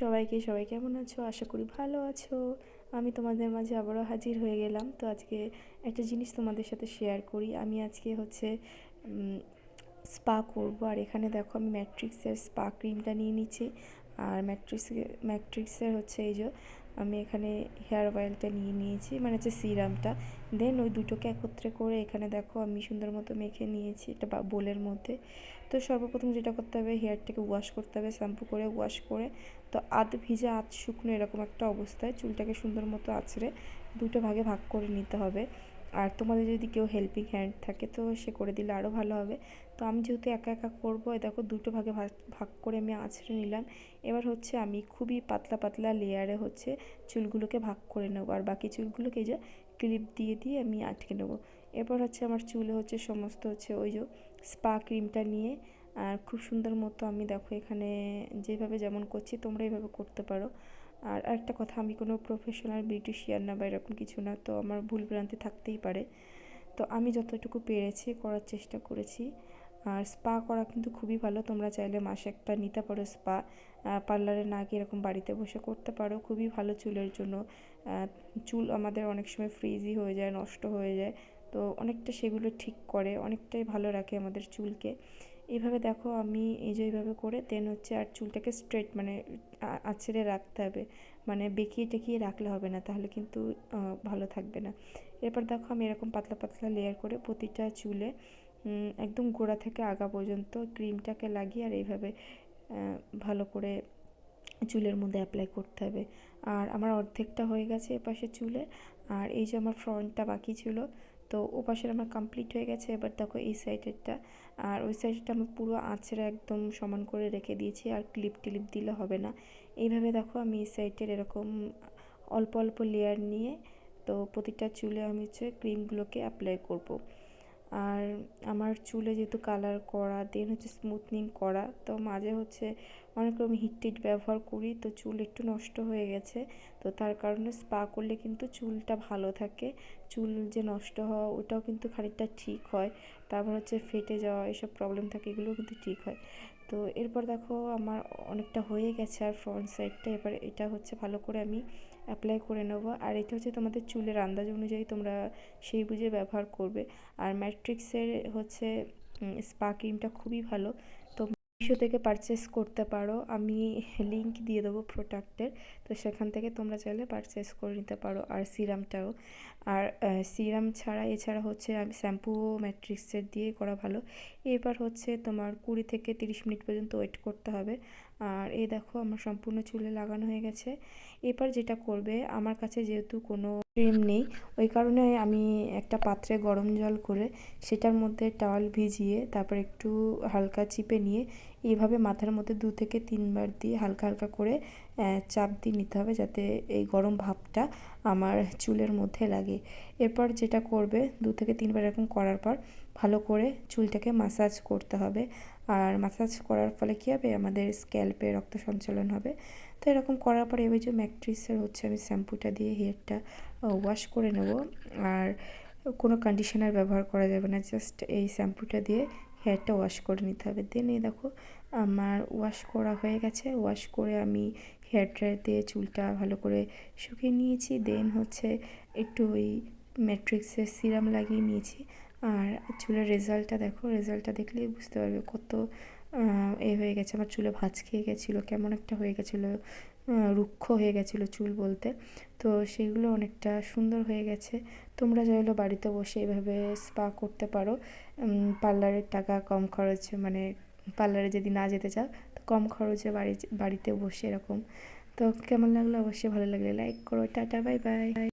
সবাইকে, সবাই কেমন আছো? আশা করি ভালো আছো। আমি তোমাদের মাঝে আবারও হাজির হয়ে গেলাম। তো আজকে একটা জিনিস তোমাদের সাথে শেয়ার করি। আমি আজকে হচ্ছে স্পা করব। আর এখানে দেখো আমি ম্যাট্রিক্সের স্পা ক্রিমটা নিয়ে নিচ্ছি। আর ম্যাট্রিক্স ম্যাট্রিক্সের হচ্ছে এই যে আমি এখানে হেয়ার অয়েলটা নিয়ে নিয়েছি মানে হচ্ছে সিরামটা দেন ওই দুটোকে একত্রে করে এখানে দেখো আমি সুন্দর মতো মেখে নিয়েছি, এটা বোলের মধ্যে। তো সর্বপ্রথম যেটা করতে হবে হেয়ারটাকে ওয়াশ করতে হবে শ্যাম্পু করে ওয়াশ করে। তো আধ ভিজে, আধ শুকনো এরকম একটা অবস্থায় চুলটাকে সুন্দর মতো আছড়ে দুটো ভাগে ভাগ করে নিতে হবে। আর তোমাদের যদি কেউ হেল্পিং হ্যান্ড থাকে, তো সে করে দিলে আরও ভালো হবে। তো আমি যেহেতু একা একা করব দেখো দুটো ভাগে ভাগ করে আমি আঁচড়ে নিলাম। এবার হচ্ছে আমি খুবই পাতলা পাতলা লেয়ারে হচ্ছে চুলগুলোকে ভাগ করে নেব। আর বাকি চুলগুলোকে যে ক্লিপ দিয়ে দিয়ে আমি আটকে নেব। এরপর হচ্ছে আমার চুলে হচ্ছে সমস্ত হচ্ছে ওই যে স্পা ক্রিমটা নিয়ে, আর খুব সুন্দর মতো আমি দেখো এখানে যেভাবে যেমন করছি তোমরা এইভাবে করতে পারো। আর একটা কথা, আমি কোনো প্রফেশনাল বিউটিশিয়ান না বা এরকম কিছু না, তো আমার ভুল ভ্রান্তি থাকতেই পারে। তো আমি যতটুকু পেরেছি করার চেষ্টা করেছি। আর স্পা করা কিন্তু খুবই ভালো। তোমরা চাইলে মাসে একটা নিতে পারো স্পা পার্লারে না গিয়ে এরকম বাড়িতে বসে করতে পারো। খুবই ভালো চুলের জন্য। চুল আমাদের অনেক সময় ফ্রিজি হয়ে যায়, নষ্ট হয়ে যায়। তো অনেকটা সেগুলো ঠিক করে, অনেকটাই ভালো রাখে আমাদের চুলকে। এইভাবে দেখো আমি এই যে এইভাবে করে দেন হচ্ছে আর চুলটাকে স্ট্রেট মানে আছড়ে রাখতে হবে। মানে বেঁকিয়ে টেকিয়ে রাখলে হবে না, তাহলে কিন্তু ভালো থাকবে না। এরপর দেখো আমি এরকম পাতলা পাতলা লেয়ার করে প্রতিটা চুলে একদম গোড়া থেকে আগা পর্যন্ত ক্রিমটাকে লাগিয়ে আর এইভাবে ভালো করে চুলের মধ্যে অ্যাপ্লাই করতে হবে। আর আমার অর্ধেকটা হয়ে গেছে এপাশে চুলে, আর এই যে আমার ফ্রন্টটা বাকি ছিল, তো ও পাশের আমার কমপ্লিট হয়ে গেছে। এবার দেখো এই সাইডেরটা আর ওই সাইডটা আমি পুরো আঁচড়ে একদম সমান করে রেখে দিয়েছি, আর ক্লিপ টিলিপ দিলে হবে না। এইভাবে দেখো আমি এই সাইডের এরকম অল্প অল্প লেয়ার নিয়ে, তো প্রতিটা চুলে আমি হচ্ছে ক্রিমগুলোকে অ্যাপ্লাই করব। আর আমার চুলে যেহেতু কালার করা দেন হচ্ছে স্মুথনিং করা, তো মাঝে হচ্ছে অনেক রকম হিট টিট ব্যবহার করি, তো চুল একটু নষ্ট হয়ে গেছে, তো তার কারণে স্পা করলে কিন্তু চুলটা ভালো থাকে, চুল যে নষ্ট হওয়া ওটাও কিন্তু খানিকটা ঠিক হয়, তারপর হচ্ছে ফেটে যাওয়া এসব প্রবলেম থাকে এগুলোও কিন্তু ঠিক হয়, তো এরপর দেখো আমার অনেকটা হয়ে গেছে আর ফ্রন্ট সাইডটা এবার এটা হচ্ছে ভালো করে আমি অ্যাপ্লাই করে নেব। আর এটা হচ্ছে তোমাদের চুলের আন্দাজ অনুযায়ী তোমরা সেই বুঝে ব্যবহার করবে। আর ম্যাট্রিক্সের হচ্ছে স্পা ক্রিমটা খুবই ভালো। তো মিশো থেকে পারচেস করতে পারো। আমি লিঙ্ক দিয়ে দেবো প্রোডাক্টের তো সেখান থেকে তোমরা চাইলে পারচেস করে নিতে পারো আর সিরামটাও আর সিরাম ছাড়া, এছাড়া হচ্ছে আমি শ্যাম্পুও ম্যাট্রিক্সের দিয়ে করা ভালো। এবার হচ্ছে তোমার কুড়ি থেকে তিরিশ মিনিট পর্যন্ত ওয়েট করতে হবে। আর এই দেখো, আমার সম্পূর্ণ চুলে লাগানো হয়ে গেছে। এবার যেটা করবে, আমার কাছে যেহেতু কোনো ক্রিম নেই। ওই কারণে আমি একটা পাত্রে গরম জল করে সেটার মধ্যে টাওয়াল ভিজিয়ে তারপর একটু হালকা চিপে নিয়ে এইভাবে মাথার মধ্যে দু থেকে তিনবার দিয়ে হালকা হালকা করে চাপ দিয়ে নিতে হবে যাতে এই গরম ভাবটা আমার চুলের মধ্যে লাগে। এরপর যেটা করবে, দু থেকে তিনবার এরকম করার পর ভালো করে চুলটাকে মাসাজ করতে হবে। আর মাসাজ করার ফলে কী হবে? আমাদের স্ক্যাল্পে রক্ত সঞ্চালন হবে। তো এরকম করার পরে এবার যে ম্যাকট্রিসের হচ্ছে আমি শ্যাম্পুটা দিয়ে হেয়ারটা ওয়াশ করে নেব। আর কোনো কন্ডিশনার ব্যবহার করা যাবে না জাস্ট এই শ্যাম্পুটা দিয়ে হেয়ারটা ওয়াশ করে নিতে হবে। দেন এই দেখো, আমার ওয়াশ করা হয়ে গেছে। ওয়াশ করে আমি হেয়ার ড্রায়ার দিয়ে চুলটা ভালো করে শুকিয়ে নিয়েছি। দেন হচ্ছে একটু ওই ম্যাট্রিক্সের সিরাম লাগিয়ে নিয়েছি। আর চুলের রেজাল্টটা দেখো, রেজাল্টটা দেখলেই বুঝতে পারবে কত এ হয়ে গেছে। আমার চুলে ভাঁজ খেয়ে গেছিল, কেমন একটা হয়ে গেছিল রুক্ষ হয়ে গেছিল চুল বলতে। তো সেগুলো অনেকটা সুন্দর হয়ে গেছে। তোমরা চাইলে বাড়িতে বসে এভাবে স্পা করতে পারো। পার্লারের টাকা কম খরচে মানে পার্লারে যদি না যেতে চাও, তো কম খরচে বাড়ি বাড়িতে বসে এরকম। তো কেমন লাগল? অবশ্যই ভালো লাগলে লাইক করো। Tata bye bye